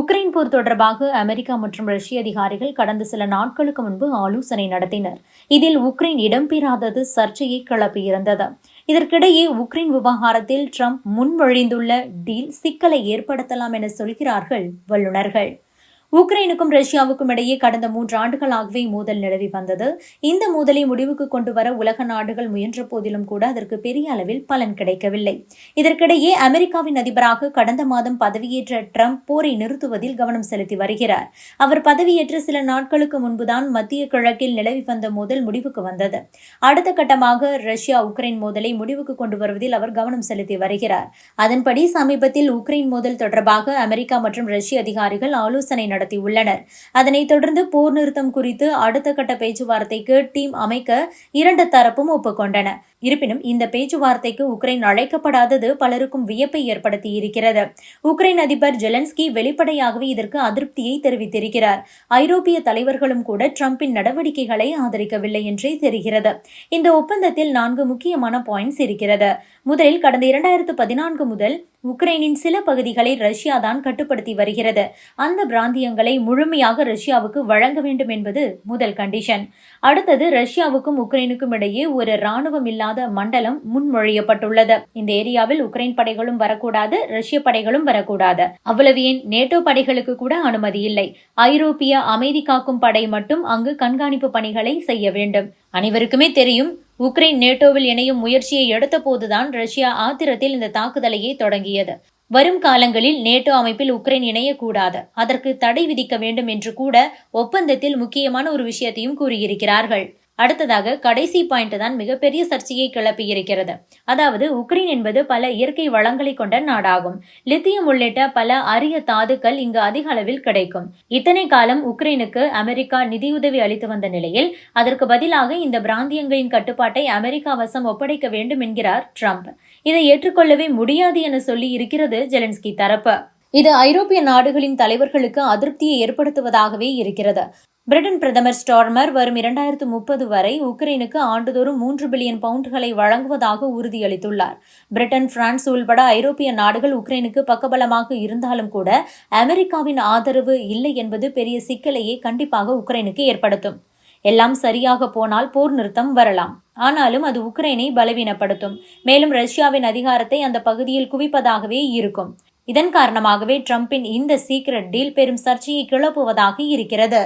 Ukraine போர் தொடர்பாக America மற்றும் ரஷ்ய அதிகாரிகள் கடந்த சில நாட்களுக்கு முன்பு ஆலோசனை நடத்தினர். இதில் உக்ரைன் இடம்பெறாதது சர்ச்சையை கிளப்பியிருந்தது இதற்கிடையே உக்ரைன் விவகாரத்தில் ட்ரம்ப் முன்மொழிந்துள்ள டீல் சிக்கலை ஏற்படுத்தலாம் என சொல்கிறார்கள் வல்லுநர்கள். உக்ரைனுக்கும் ரஷ்யாவுக்கும் இடையே கடந்த மூன்று ஆண்டுகளாகவே மோதல் நிலவி வந்தது. இந்த மோதலை முடிவுக்கு கொண்டு வர உலக நாடுகள் முயன்ற போதிலும் கூட அதற்கு பெரிய அளவில் பலன் கிடைக்கவில்லை. இதற்கிடையே அமெரிக்காவின் அதிபராக கடந்த மாதம் பதவியேற்ற ட்ரம்ப் போரை நிறுத்துவதில் கவனம் செலுத்தி வருகிறார். அவர் பதவியேற்ற சில நாட்களுக்கு முன்புதான் மத்திய கிழக்கில் நிலவி வந்த மோதல் முடிவுக்கு வந்தது. அடுத்த கட்டமாக ரஷ்யா உக்ரைன் மோதலை முடிவுக்கு கொண்டு வருவதில் அவர் கவனம் செலுத்தி வருகிறார். அதன்படி சமீபத்தில் உக்ரைன் மோதல் தொடர்பாக அமெரிக்கா மற்றும் ரஷ்ய அதிகாரிகள் ஆலோசனை நடத்தியுள்ளனர். அதனைத் தொடர்ந்து போர் நிறுத்தம் குறித்து அடுத்த கட்ட பேச்சுவார்த்தைக்கு டீம் அமைக்க இரண்டு தரப்பும் ஒப்புக்கொண்டன. இருப்பினும் இந்த பேச்சுவார்த்தைக்கு உக்ரைன் அழைக்கப்படாதது பலருக்கும் வியப்பை ஏற்படுத்தி இருக்கிறது உக்ரைன் அதிபர் ஜெலன்ஸ்கி வெளிப்படையாகவே இதற்கு அதிருப்தியை தெரிவித்திருக்கிறார். ஐரோப்பிய தலைவர்களும் கூட டிரம்பின் நடவடிக்கைகளை ஆதரிக்கவில்லை என்றே தெரிகிறது. இந்த ஒப்பந்தத்தில் நான்கு முக்கியமான பாயிண்ட்ஸ் இருக்கிறது. முதலில் கடந்த இரண்டாயிரத்து பதினான்கு முதல் உக்ரைனின் சில பகுதிகளை ரஷ்யா தான் கட்டுப்படுத்தி வருகிறது. அந்த பிராந்தியங்களை முழுமையாக ரஷ்யாவுக்கு வழங்க வேண்டும் என்பது முதல் கண்டிஷன் அடுத்தது ரஷ்யாவுக்கும் உக்ரைனுக்கும் இடையே ஒரு ராணுவம் இல்லாத மண்டலம் முன்மொழியப்பட்டுள்ளது. இந்த ஏரியாவில் உக்ரைன் படைகளும் வரக்கூடாது ரஷ்ய படைகளும் வரக்கூடாது. அவ்வளவு ஏன்? நேட்டோ படைகளுக்கு கூட அனுமதி இல்லை. ஐரோப்பிய அமைதி காக்கும் படை மட்டும் அங்கு கண்காணிப்பு பணிகளை செய்ய வேண்டும். அனைவருக்குமே தெரியும் உக்ரைன் நேட்டோவில் இணையும் முயற்சியை எடுத்தபோதுதான் ரஷ்யா ஆத்திரத்தில் இந்த தாக்குதலையே தொடங்கியது. வரும் காலங்களில் நேட்டோ அமைப்பில் உக்ரைன் இணையக்கூடாது. அதற்கு தடை விதிக்க வேண்டும் என்று கூட ஒப்பந்தத்தில் முக்கியமான ஒரு விஷயத்தையும் கூறியிருக்கிறார்கள். அடுத்ததாக கடைசி பாயிண்ட் தான் மிகப்பெரிய சர்ச்சையை கிளப்பி இருக்கிறது அதாவது உக்ரைன் என்பது பல இயற்கை வளங்களை கொண்ட நாடாகும். லித்தியம் உள்ளிட்ட பல அரிய தாதுக்கள் இங்கு அதிக அளவில் கிடைக்கும். இத்தனை காலம் உக்ரைனுக்கு அமெரிக்கா நிதியுதவி அளித்து வந்த நிலையில் அதற்கு பதிலாக இந்த பிராந்தியங்களின் கட்டுப்பாட்டை அமெரிக்கா வசம் ஒப்படைக்க வேண்டும் என்கிறார் ட்ரம்ப். இதை ஏற்றுக்கொள்ளவே முடியாது என சொல்லி இருக்கிறது ஜெலன்ஸ்கி தரப்பு. இது ஐரோப்பிய நாடுகளின் தலைவர்களுக்கு அதிருப்தியை ஏற்படுத்துவதாகவே இருக்கிறது. பிரிட்டன் பிரதமர் ஸ்டார்மர் வரும் இரண்டாயிரத்து முப்பது வரை உக்ரைனுக்கு ஆண்டுதோறும் மூன்று பில்லியன் பவுண்டுகளை வழங்குவதாக உறுதியளித்துள்ளார். பிரிட்டன் பிரான்ஸ் உள்பட ஐரோப்பிய நாடுகள் உக்ரைனுக்கு பக்கபலமாக இருந்தாலும் கூட அமெரிக்காவின் ஆதரவு இல்லை என்பது பெரிய சிக்கலையே கண்டிப்பாக உக்ரைனுக்கு ஏற்படுத்தும். எல்லாம் சரியாக போனால் போர் நிறுத்தம் வரலாம். ஆனாலும் அது உக்ரைனை பலவீனப்படுத்தும். மேலும் ரஷ்யாவின் அதிகாரத்தை அந்த பகுதியில் குவிப்பதாகவே இருக்கும். இதன் காரணமாகவே ட்ரம்பின் இந்த சீக்ரெட் டீல் பெரும் சர்ச்சையை கிளப்புவதாக இருக்கிறது.